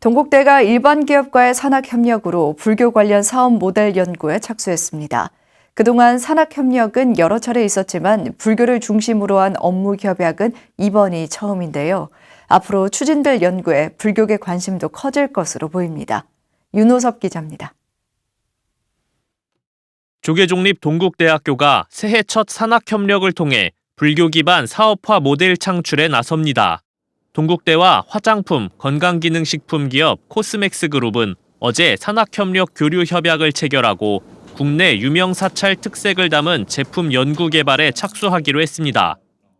동국대가 일반 기업과의 산학 협력으로 불교 관련 사업 모델 연구에 착수했습니다. 그동안 산학 협력은 여러 차례 있었지만 불교를 중심으로 한 업무 협약은 이번이 처음인데요. 앞으로 추진될 연구에 불교계 관심도 커질 것으로 보입니다. 윤호섭 기자입니다. 조계 종립 동국대학교가 새해 첫 산학협력을 통해 불교 기반 사업화 모델 창출에 나섭니다. 동국대와 화장품, 건강기능식품 기업 코스맥스 그룹은 어제 산학협력 교류 협약을 체결하고 국내 유명 사찰 특색을 담은 제품 연구 개발에 착수하기로 했습니다.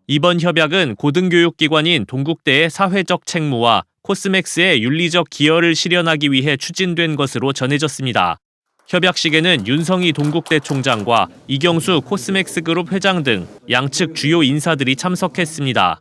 이번 협약은 고등교육기관인 동국대의 사회적 책무와 코스맥스의 윤리적 기여를 실현하기 위해 추진된 것으로 전해졌습니다. 협약식에는 윤성희 동국대 총장과 이경수 코스맥스 그룹 회장 등 양측 주요 인사들이 참석했습니다.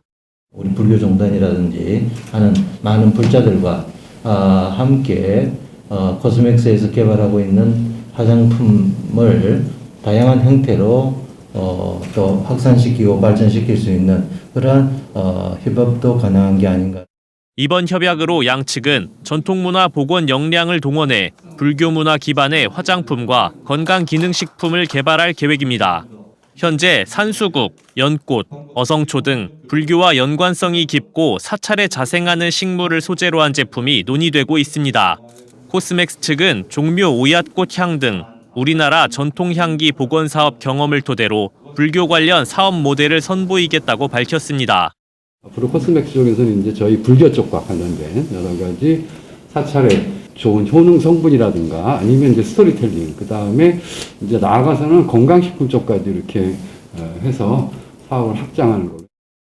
우리 불교 종단이라든지 하는 많은 불자들과 아, 함께 어, 코스맥스에서 개발하고 있는 화장품을 다양한 형태로 어, 또 확산시키고 발전시킬 수 있는 그러한 어, 협업도 가능한 게 아닌가. 이번 협약으로 양측은 전통문화 복원 역량을 동원해 불교 문화 기반의 화장품과 건강 기능식품을 개발할 계획입니다. 현재 산수국, 연꽃, 어성초 등 불교와 연관성이 깊고 사찰에 자생하는 식물을 소재로 한 제품이 논의되고 있습니다. 코스맥스 측은 종묘 오얏꽃 향 등 우리나라 전통 향기 복원 사업 경험을 토대로 불교 관련 사업 모델을 선보이겠다고 밝혔습니다. 앞으로 코스맥스 쪽에서는 이제 저희 불교 쪽과 관련된 여러 가지 사찰의 좋은 효능 성분이라든가 아니면 이제 스토리텔링 그 다음에 이제 나아가서는 건강식품 쪽까지 이렇게 어, 해서 사업을 확장하는 걸로.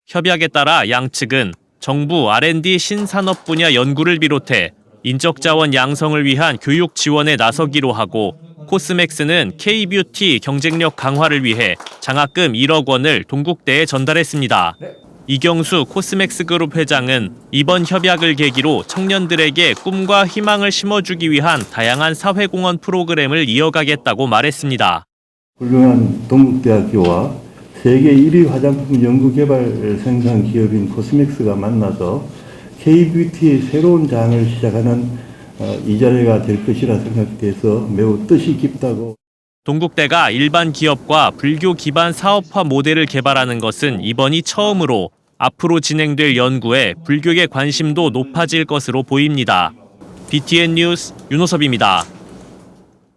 협약에 따라 양측은 정부 R&D 신산업 분야 연구를 비롯해 인적 자원 양성을 위한 교육 지원에 나서기로 하고 코스맥스는 K-뷰티 경쟁력 강화를 위해 장학금 1억 원을 동국대에 전달했습니다. 이경수 코스맥스 그룹 회장은 이번 협약을 계기로 청년들에게 꿈과 희망을 심어주기 위한 다양한 사회공헌 프로그램을 이어가겠다고 말했습니다. 훌륭한 동국대학교와 세계 1위 화장품 연구개발 생산 기업인 코스맥스가 만나서 K-뷰티의 새로운 장을 시작하는 어, 이 자리가 될 것이라 생각돼서 매우 뜻이 깊다고 동국대가 일반 기업과 불교 기반 사업화 모델을 개발하는 것은 이번이 처음으로 앞으로 진행될 연구에 불교계 관심도 높아질 것으로 보입니다. BTN 뉴스 윤호섭입니다.